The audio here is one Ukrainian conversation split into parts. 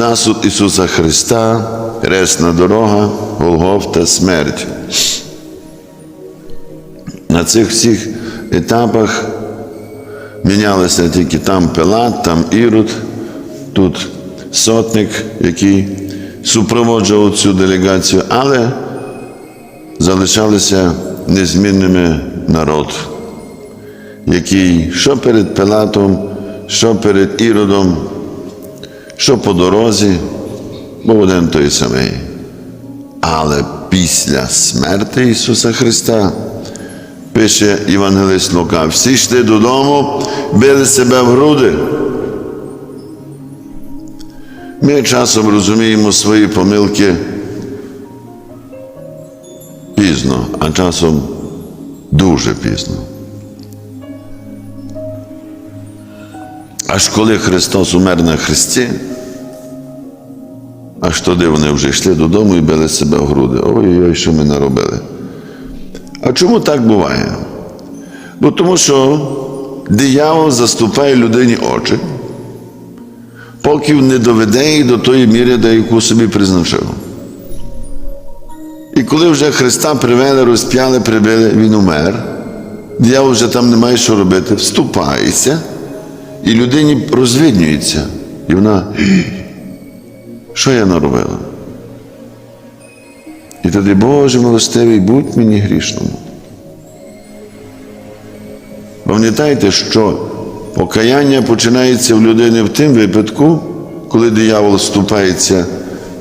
засуд Ісуса Христа, ресна дорога, Голгофта, смерть. На цих всіх етапах мінялися тільки там Пилат, там Ірод, тут сотник, який супроводжував цю делегацію, але залишалися незмінними народ, який що перед Пилатом, що перед Іродом, що по дорозі, був один той самий. Але після смерти Ісуса Христа пише Євангелист Лука, всі йшли додому, били себе в груди. Ми часом розуміємо свої помилки пізно, а часом дуже пізно. Аж коли Христос умер на Христі, аж тоді вони вже йшли додому і били себе в груди. Ой-ой, що ми наробили. А чому так буває? Бо тому що диявол заступає людині очі, поки не доведе її до тої міри, до яку собі призначив. І коли вже Христа привели, розп'яли, прибили, він умер, диявол вже там не має що робити, вступається, і людині розвиднюється. І вона, що я наробила? І тоді, Боже милостивий, будь мені грішному. Пам'ятайте, що покаяння починається в людини в тим випадку, коли диявол вступається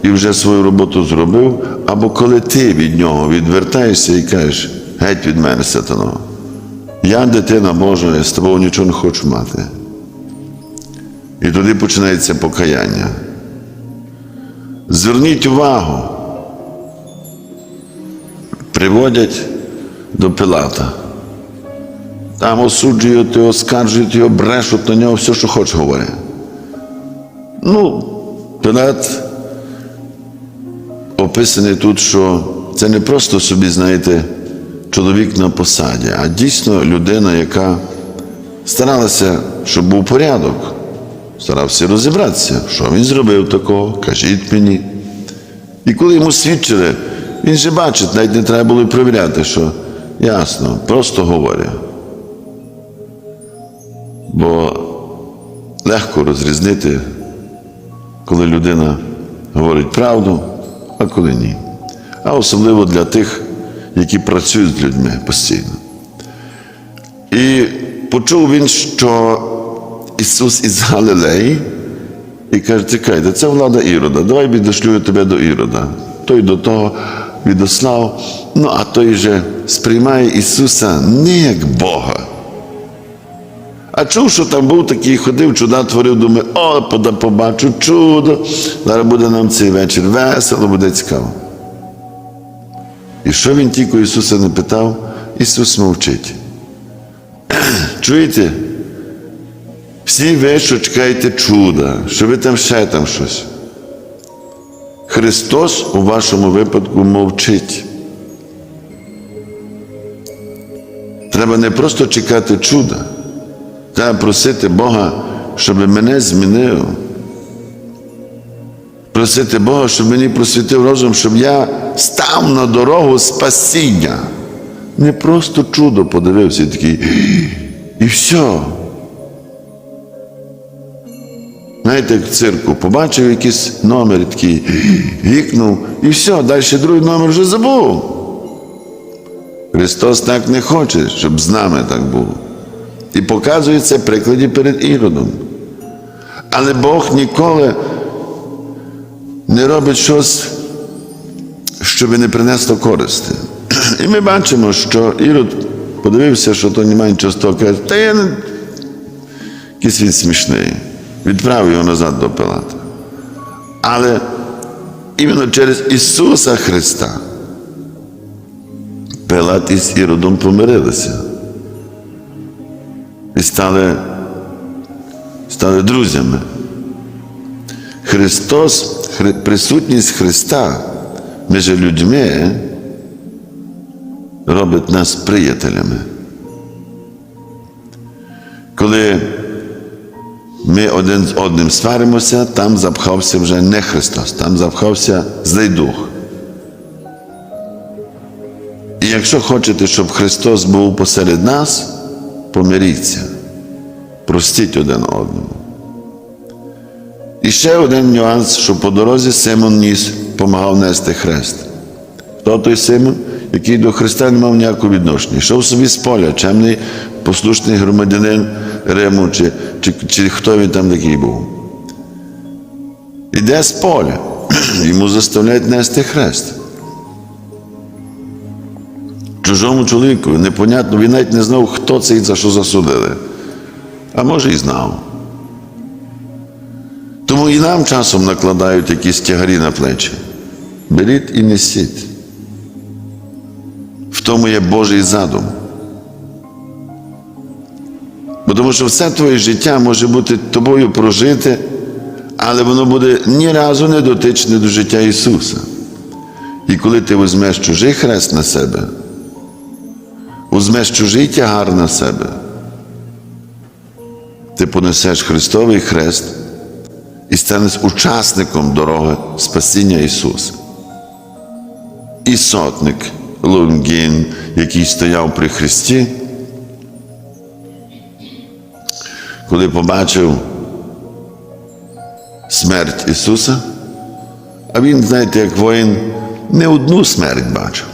і вже свою роботу зробив, або коли ти від нього відвертаєшся і кажеш, геть від мене, сатано. Я дитина Божа, я з тобою нічого не хочу мати. І тоді починається покаяння. Зверніть увагу, приводять до Пилата. Там осуджують його, скаржують його, брешуть на нього, все, що хоче говорять. Ну, Пилат описаний тут, що це не просто собі, знаєте, чоловік на посаді, а дійсно людина, яка старалася, щоб був порядок, старався розібратися, що він зробив такого, кажіть мені. І коли йому свідчили, він же бачить, навіть не треба було й провіряти, що ясно, просто говорять. Бо легко розрізнити, коли людина говорить правду, а коли ні. А особливо для тих, які працюють з людьми постійно. І почув він, що Ісус із Галилеї, і каже, чекайте, це влада Ірода, давай відошлю тебе до Ірода. Той до того відослав, ну а той же сприймає Ісуса не як Бога. А чув, що там був такий, ходив, чуда творив, думає, о, побачу чудо. Зараз буде нам цей вечір весело, буде цікаво. І що він тільки Ісуса не питав, Ісус мовчить. Чуєте? Всі ви, що чекаєте чуда, що ви там ще там щось. Христос у вашому випадку мовчить. Треба не просто чекати чуда. Треба просити Бога, щоб мене змінив. Просити Бога, щоб мені просвітив розум, щоб я став на дорогу спасіння. Не просто чудо подивився такий. І все. Знаєте, як в цирку, побачив якийсь номер такий, гікнув, і все, далі другий номер вже забув. Христос так не хоче, щоб з нами так було. І показує це прикладі перед Іродом. Але Бог ніколи не робить щось, щоб не принесло користі. І ми бачимо, що Ірод подивився, що то немає нічого з того, каже, та я не якийсь він смішний. Відправив його назад до Пилата. Але іменно через Ісуса Христа Пилат із Іродом помирилися і стали, стали друзями. Христос, присутність Христа між людьми робить нас приятелями. Коли ми один з одним сваримося, там запхався вже не Христос, там запхався злий дух. І якщо хочете, щоб Христос був посеред нас, помиріться, простіть один одному. І ще один нюанс, що по дорозі Симон ніс, допомагав нести хрест. Хто той Симон, який до Христа не мав ніякого відношення? Йшов собі з поля, чемний послушний громадянин Риму, чи, чи, чи хто він там такий був. Іде з поля, йому заставляють нести хрест. Чужому чоловіку, непонятно, він навіть не знав, хто це і за що засудили. А може і знав. Тому і нам часом накладають якісь тягарі на плечі. Беріть і несіть. В тому є Божий задум. Бо тому що все твоє життя може бути тобою прожите, але воно буде ні разу не дотичне до життя Ісуса. І коли ти візьмеш чужий хрест на себе, візьмеш чужий тягар на себе, ти понесеш Христовий хрест і станеш учасником дороги спасіння Ісуса. І сотник Лунгін, який стояв при Христі, коли побачив смерть Ісуса, а він, знаєте, як воїн, не одну смерть бачив.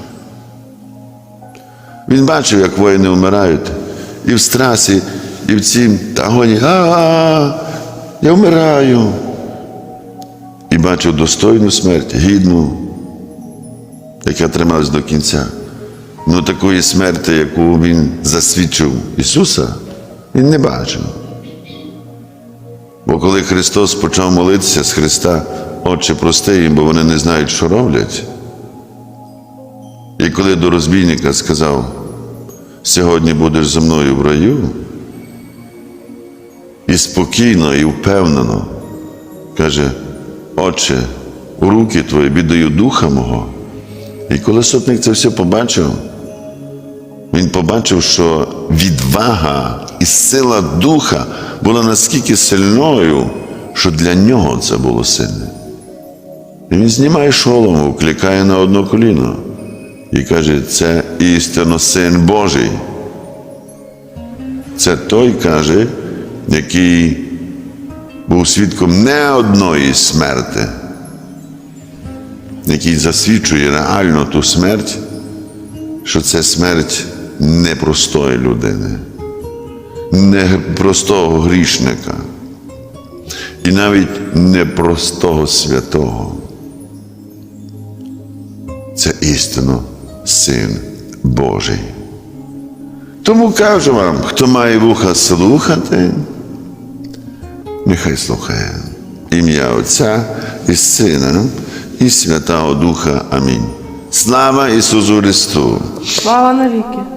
Він бачив, як воїни вмирають, і в страсі, і в цім тагоні, а я вмираю. І бачив достойну смерть, гідну, яка трималась до кінця. Ну такої смерті, яку він засвідчив Ісуса, він не бачив. Бо коли Христос почав молитися з Христа, Отче, прости їм, бо вони не знають, що роблять. І коли до розбійника сказав, сьогодні будеш зі мною в раю, і спокійно, і впевнено каже, Отче, у руки твої віддаю духа мого. І коли сотник це все побачив, він побачив, що відвага і сила духа була наскільки сильною, що для нього це було сильне. І він знімає шолом, вкликає на одне коліно і каже, це істинно син Божий. Це той каже, який був свідком не одної смерти, який засвідчує реально ту смерть, що це смерть непростої людини, непростого грішника і навіть непростого святого. Це істинно син Божий. Тому кажу вам, хто має вуха слухати, нехай слухає. Ім'я Отця і Сина, і Святого Духа. Амінь. Слава Ісусу Христу! Слава навіки!